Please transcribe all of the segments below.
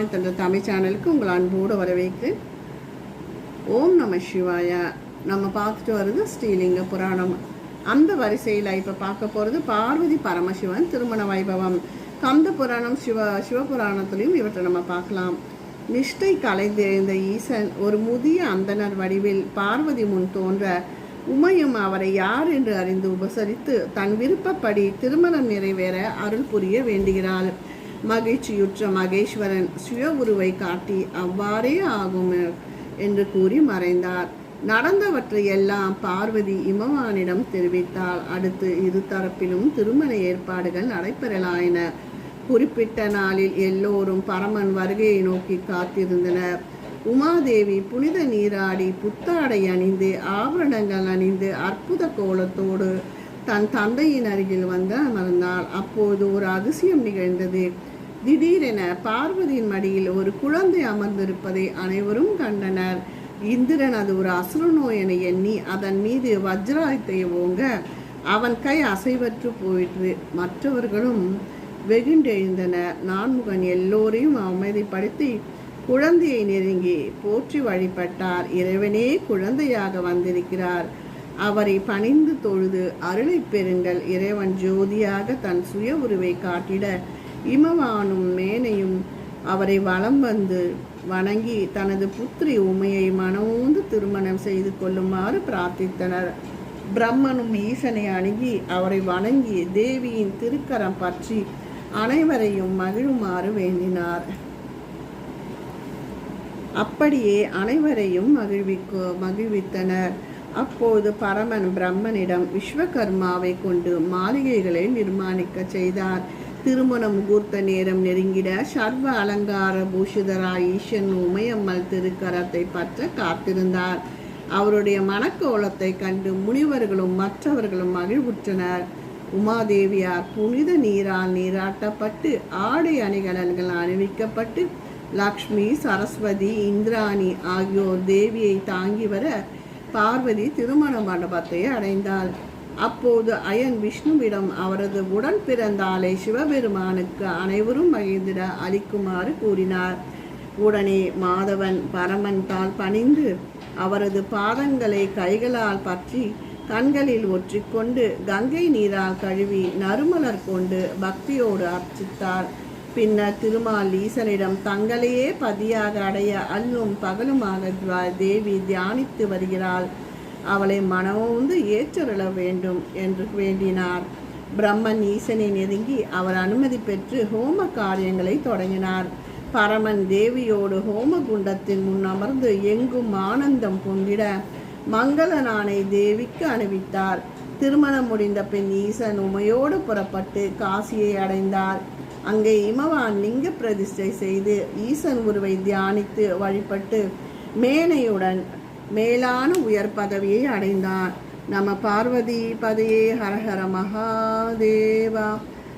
அம்மாவின் தந்த தமிழ் சேனலுக்கு உங்கள் அன்போடு வரவேற்கிறேன் ஓம் நம சிவாய. நம்ம பார்த்துட்டு வர்றது ஸ்ரீலிங்க புராணம். அந்த வரிசையில் இப்போ பார்க்க போகிறது பார்வதி பரமசிவன் திருமண வைபவம். கந்த புராணம் சிவ சிவபுராணத்துலேயும் இவற்றை நம்ம பார்க்கலாம். நிஷ்டை கலைந்தெழுந்த ஈசன் ஒரு முதிய அந்தனர் வடிவில் பார்வதி முன் தோன்ற உமையும் அவரை யார் என்று அறிந்து உபசரித்து தன் விருப்பப்படி திருமணம் நிறைவேற அருள் புரிய வேண்டுகிறாள். மகிழ்ச்சியுற்ற மகேஸ்வரன் சுய உருவை காட்டி அவ்வாறே ஆகும் என்று கூறி மறைந்தார். நடந்தவற்றையெல்லாம் பார்வதி இமவானிடம் தெரிவித்தாள். அடுத்து இரு தரப்பிலும் திருமண ஏற்பாடுகள் நடைபெறலாயின. குறிப்பிட்ட நாளில் எல்லோரும் பரமன் வருகையை நோக்கி காத்திருந்தனர். உமாதேவி புனித நீராடி புத்தாடை அணிந்து ஆபரணங்கள் அணிந்து அற்புத கோலத்தோடு தன் தந்தையின் அருகில் வந்து அமர்ந்தாள். அப்போது ஒரு அதிசயம் நிகழ்ந்தது. திடீரென பார்வதியின் மடியில் ஒரு குழந்தை அமர்ந்திருப்பதை அனைவரும் கண்டனர். இந்திரன் அது ஒரு அசுரனோ என எண்ணி அதன் மீது வஜ்ராயத்தை ஓங்க அவன் கை அசைவற்று போயிற்று. மற்றவர்களும் வெகுண்டெழுந்தனர். நான்முகன் எல்லோரையும் அமைதிப்படுத்தி குழந்தையை நெருங்கி போற்றி வழிபட்டார். இறைவனே குழந்தையாக வந்திருக்கிறார். அவரை பணிந்து தொழுது அருளை பெறுங்கள். இறைவன் ஜோதியாக தன் சுய உருவை காட்டிட இமவானும் மேனையும் அவரை வலம் வந்து வணங்கி தனது புத்திரி உமையை மனமூந்து திருமணம் செய்து கொள்ளுமாறு பிரார்த்தித்தனர். பிரம்மனும் ஈசனை அணுகி அவரை வணங்கி தேவியின் திருக்கரம் பற்றி அனைவரையும் மகிழுமாறு வேண்டினார். அப்படியே அனைவரையும் மகிழ்விக்கு மகிழ்வித்தனர். அப்போது பரமன் பிரம்மனிடம் விஸ்வகர்மாவை கொண்டு மாளிகைகளை நிர்மாணிக்க செய்தார். திருமண முகூர்த்த நேரம் நெருங்கிட சர்வ அலங்கார பூஷிதராய் ஈசன் உமையம்மல் திருக்கரத்தை பற்ற காத்திருந்தார். அவருடைய மனக்கோலத்தை கண்டு முனிவர்களும் மற்றவர்களும் மகிழ்வுற்றனர். உமாதேவியார் புனித நீரால் நீராட்டப்பட்டு ஆடை அணிகலன்கள் அணிவிக்கப்பட்டு லக்ஷ்மி சரஸ்வதி இந்திராணி ஆகியோர் தேவியை தாங்கி வர பார்வதி திருமண மண்டபத்தை அடைந்தாள். அப்போது அயன் விஷ்ணுவிடம் அவரது உடன் பிறந்தாலை சிவபெருமானுக்கு அனைவரும் மகிழ்ந்திட அளிக்குமாறு கூறினார். உடனே மாதவன் பரமன் தால் பணிந்து அவரது பாதங்களை கைகளால் பற்றி கண்களில் ஒற்றிக்கொண்டு கங்கை நீரால் கழுவி நறுமலர் கொண்டு பக்தியோடு அர்ச்சித்தார். பின்னர் திருமால் ஈசனிடம் தங்களையே பதியாக அடைய அல்லும் பகலுமாக தேவி தியானித்து வருகிறாள். அவளை மனமோந்து ஏற்றருள வேண்டும் என்று வேண்டினார். பிரம்மன் ஈசனை நெருங்கி அவர் அனுமதி பெற்று ஹோம காரியங்களை தொடங்கினார். பரமன் தேவியோடு ஹோம குண்டத்தின் முன் அமர்ந்து எங்கும் ஆனந்தம் பொங்கிட மங்கள நானை தேவிக்கு அணிவித்தார். திருமணம் முடிந்த பின் ஈசன் உமையோடு புறப்பட்டு காசியை அடைந்தார். அங்கே இமவான் லிங்க பிரதிஷ்டை செய்து ஈசன் உருவை தியானித்து வழிபட்டு மேனையுடன் மேலான உயர் பதவியை அடைந்தான் நம்ம பார்வதி பதையே ஹரஹர மகாதேவா.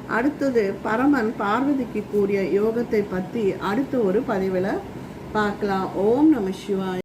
அடுத்தது பரமன் பார்வதிக்கு கூறிய யோகத்தை பற்றி அடுத்த ஒரு பதிவில் பார்க்கலாம். ஓம் நம சிவாய்.